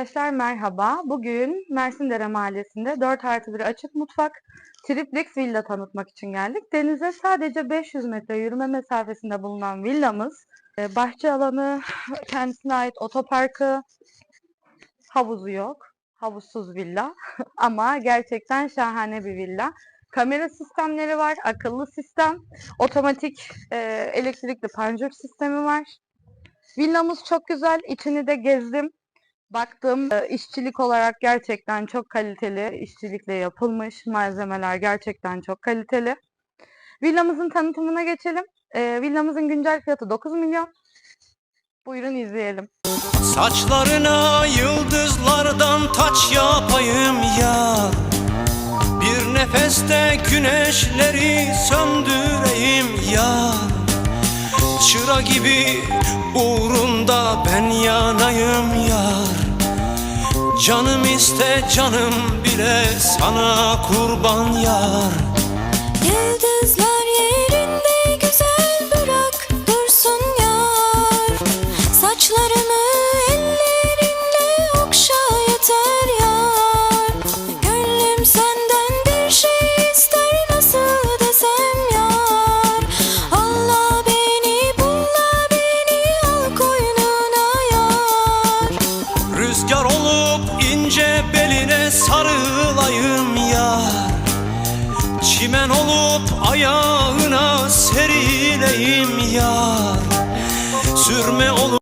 Arkadaşlar merhaba. Bugün Mersin Mahallesi'nde 4 artı 1 açık mutfak triplex villa tanıtmak için geldik. Denize sadece 500 metre yürüme mesafesinde bulunan villamız. e, Bahçe alanı, kendisine ait otoparkı, havuzu yok. Havuzsuz villa ama gerçekten şahane bir villa. Kamera sistemleri var, akıllı sistem, otomatik e, elektrikli panjur sistemi var. Villamız çok güzel, içini de gezdim. Baktım e, işçilik olarak gerçekten çok kaliteli işçilikle yapılmış. Malzemeler gerçekten çok kaliteli. Villamızın tanıtımına geçelim. E, villamızın güncel fiyatı 9 milyon. Buyurun izleyelim. Saçlarına yıldızlardan taç yapayım ya Bir nefeste güneşleri söndüreyim ya Çıra gibi uğrunda ben yanayım Canım iste canım bile sana kurban yar. Yıldızlar Rüzgar olup ince beline sarılayım yar Çimen olup ayağına serileyim yar Sürme olup